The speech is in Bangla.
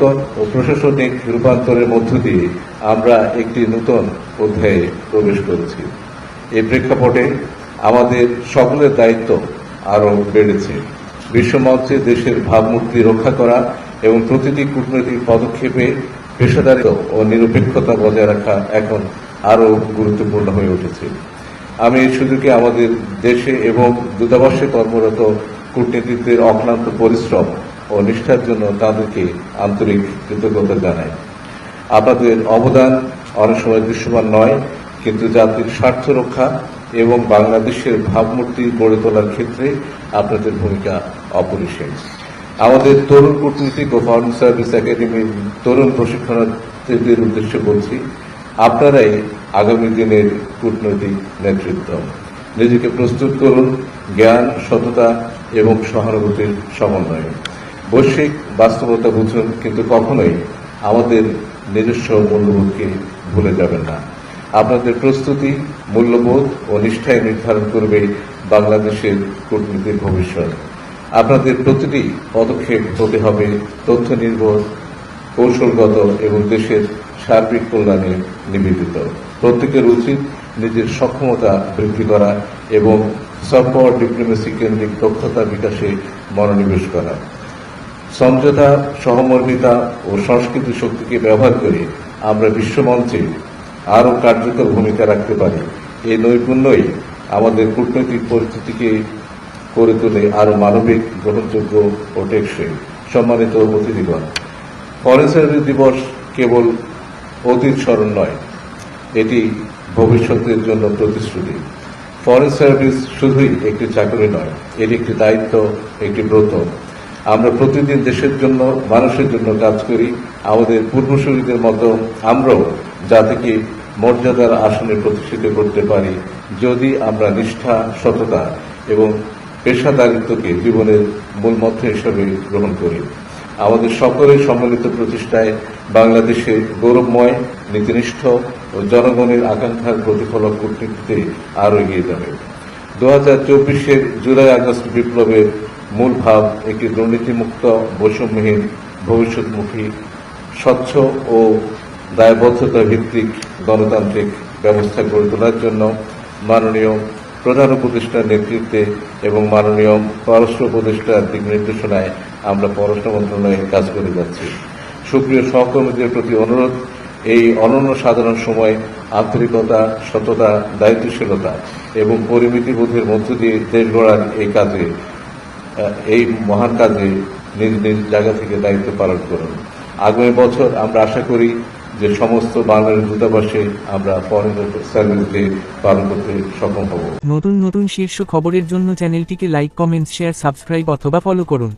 পরিবর্তন ও প্রশাসনিক রূপান্তরের মধ্য দিয়ে আমরা একটি নতুন অধ্যায়ে প্রবেশ করেছি। এই প্রেক্ষাপটে আমাদের সকলের দায়িত্ব আরও বেড়েছে। বিশ্বমঞ্চে দেশের ভাবমূর্তি রক্ষা করা এবং প্রতিটি কূটনৈতিক পদক্ষেপে পেশাদারিত্ব ও নিরপেক্ষতা বজায় রাখা এখন আরও গুরুত্বপূর্ণ হয়ে উঠেছে। আমি এই সুযোগে আমাদের দেশে এবং দূতাবাসে কর্মরত কূটনীতিকদের অক্লান্ত পরিশ্রম ও নিষ্ঠার জন্য তাদেরকে আন্তরিক কৃতজ্ঞতা জানাই। আপনাদের অবদান অনেক সময় দৃশ্যমান নয়, কিন্তু জাতির স্বার্থ রক্ষা এবং বাংলাদেশের ভাবমূর্তি গড়ে তোলার ক্ষেত্রে আপনাদের ভূমিকা অপরিসীম। আমাদের তরুণ কূটনীতিক ও ফরেন সার্ভিস একাডেমির তরুণ প্রশিক্ষণার্থীদের উদ্দেশ্যে বলছি, আপনারাই আগামী দিনের কূটনৈতিক নেতৃত্ব। নিজেকে প্রস্তুত করুন, জ্ঞান, সততা এবং সহানুভূতির সমন্বয়ে। বৈশ্বিক বাস্তবতা বুঝুন, কিন্তু কখনোই আমাদের নিজস্ব মূল্যবোধকে ভুলে যাবেন না। আপনাদের প্রস্তুতি, মূল্যবোধ ও নিষ্ঠায় নির্ধারণ করবে বাংলাদেশের কূটনীতির ভবিষ্যৎ। আপনাদের প্রতিটি পদক্ষেপ হতে হবে তথ্য নির্ভর, কৌশলগত এবং দেশের সার্বিক কল্যাণে নিবেদিত। প্রত্যেকের উচিত নিজের সক্ষমতা বৃদ্ধি করা এবং পাওয়ার ডিপ্লোমেসি কেন্দ্রিক দক্ষতা বিকাশে মনোনিবেশ করা। সমঝোতা, সহমর্মিতা ও সংস্কৃতি শক্তিকে ব্যবহার করে আমরা বিশ্বমঞ্চে আরও কার্যকর ভূমিকা রাখতে পারি। এই নৈপুণ্যই আমাদের কূটনৈতিক পরিস্থিতিকে করে তোলে আরও মানবিক, গ্রহণযোগ্য ও টেকসই। সম্মানিত অতিথিগণ, ফরেন সার্ভিস দিবস কেবল অতীত স্মরণ নয়, এটি ভবিষ্যতের জন্য প্রতিশ্রুতি। ফরেন সার্ভিস শুধুই একটি চাকরি নয়, এটি একটি দায়িত্ব, একটি ব্রত। আমরা প্রতিদিন দেশের জন্য, মানুষের জন্য কাজ করি। আমাদের পূর্বসূরীদের মতো আমরাও জাতিকে মর্যাদার আসনে প্রতিষ্ঠিত করতে পারি যদি আমরা নিষ্ঠা, সততা এবং পেশাদারিত্বকে জীবনের মূলমন্ত্র হিসেবে গ্রহণ করি। আমাদের সকলের সম্মিলিত প্রচেষ্টায় বাংলাদেশে গৌরবময়, নীতিনিষ্ঠ ও জনগণের আকাঙ্ক্ষার প্রতিফলক কূটনীতিতে আরও এগিয়ে যাবে। দু হাজার চব্বিশের জুলাই আগস্ট বিপ্লবের মূল ভাব একটি দুর্নীতিমুক্ত, বৈষম্যহীন, ভবিষ্যৎমুখী, স্বচ্ছ ও দায়বদ্ধতা ভিত্তিক গণতান্ত্রিক ব্যবস্থা গড়ে তোলার জন্য মাননীয় প্রধান উপদেষ্টার নেতৃত্বে এবং মাননীয় পররাষ্ট্র উপদেষ্টার দিক নির্দেশনায় আমরা পররাষ্ট্র মন্ত্রণালয়ে কাজ করে যাচ্ছি। সুপ্রিয় সহকর্মীদের প্রতি অনুরোধ, এই অনন্য সাধারণ সময়, আন্তরিকতা, সততা, দায়িত্বশীলতা এবং পরিমিতিবোধের মধ্য দিয়ে দেশ গড়ার এই কাজে এই মহান কাজে নিজ নিজ জায়গা থেকে দায়িত্ব পালন করুন। আগামী বছর আমরা আশা করি যে সমস্ত বাংলাদেশ দূতাবাসে আমরা ফরেন পালন করতে সক্ষম হব। নতুন নতুন শীর্ষ খবরের জন্য চ্যানেলটিকে লাইক কমেন্ট শেয়ার সাবস্ক্রাইব অথবা ফলো করুন।